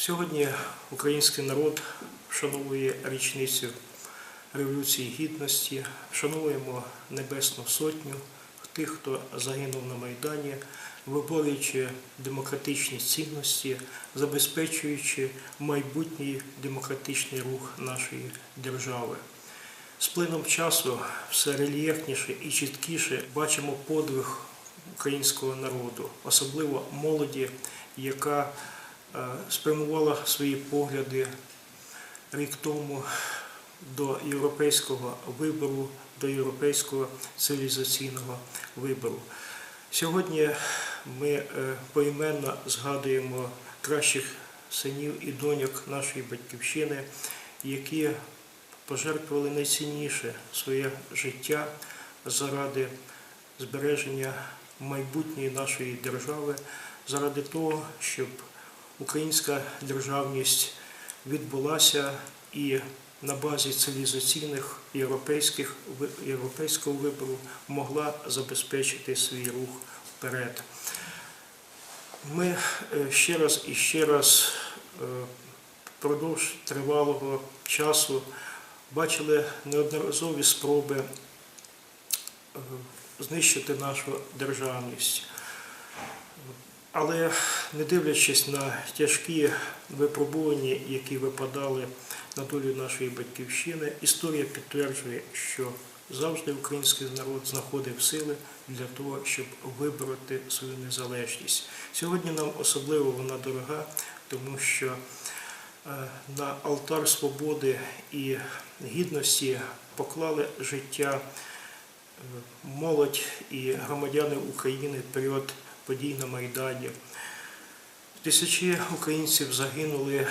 Сьогодні український народ вшановує річницю Революції Гідності, вшануємо Небесну Сотню, тих, хто загинув на Майдані, виборюючи демократичні цінності, забезпечуючи майбутній демократичний рух нашої держави. З плином часу все рельєфніше і чіткіше бачимо подвиг українського народу, особливо молоді, яка спрямувала свої погляди рік тому до європейського вибору, до європейського цивілізаційного вибору. Сьогодні ми е, поіменно згадуємо кращих синів і доньок нашої батьківщини, які пожертвували найцінніше своє життя заради збереження майбутньої нашої держави, заради того, щоб українська державність відбулася і на базі цивілізаційних європейських європейського вибору могла забезпечити свій рух вперед. Ми е, ще раз і ще раз е, впродовж тривалого часу бачили неодноразові спроби е, знищити нашу державність. Але не дивлячись на тяжкі випробування, які випадали на долю нашої батьківщини, історія підтверджує, що завжди український народ знаходив сили для того, щоб вибороти свою незалежність. Сьогодні нам особливо вона дорога, тому що е, на алтар свободи і гідності поклали життя е, молодь і громадяни України в період подій на Майдані. Тисячі українців загинули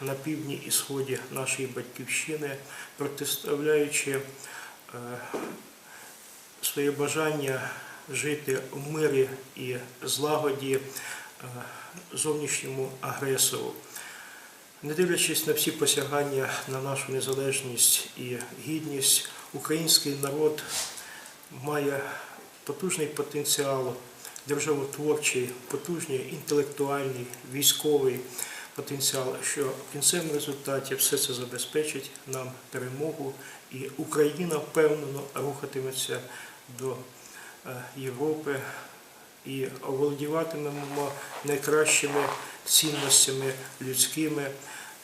на півдні і сході нашої батьківщини, протиставляючи е, своє бажання жити в мирі і злагоді е, зовнішньому агресору. Не дивлячись на всі посягання на нашу незалежність і гідність, український народ має потужний потенціал державотворчий, потужний інтелектуальний, військовий потенціал, що в кінцевому результаті все це забезпечить нам перемогу, і Україна впевнено рухатиметься до е, Європи і оволодіватимемо найкращими цінностями людськими,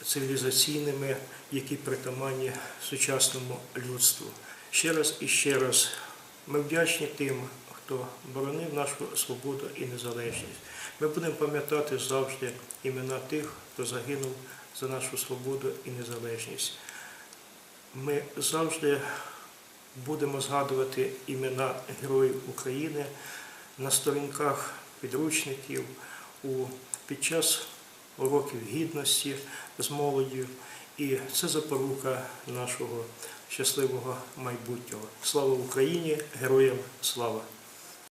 цивілізаційними, які притаманні сучасному людству. Ще раз і ще раз ми вдячні тим, хто боронив нашу свободу і незалежність. Ми будемо пам'ятати завжди імена тих, хто загинув за нашу свободу і незалежність. Ми завжди будемо згадувати імена Героїв України на сторінках підручників під час уроків гідності з молоддю. І це запорука нашого щасливого майбутнього. Слава Україні! Героям слава!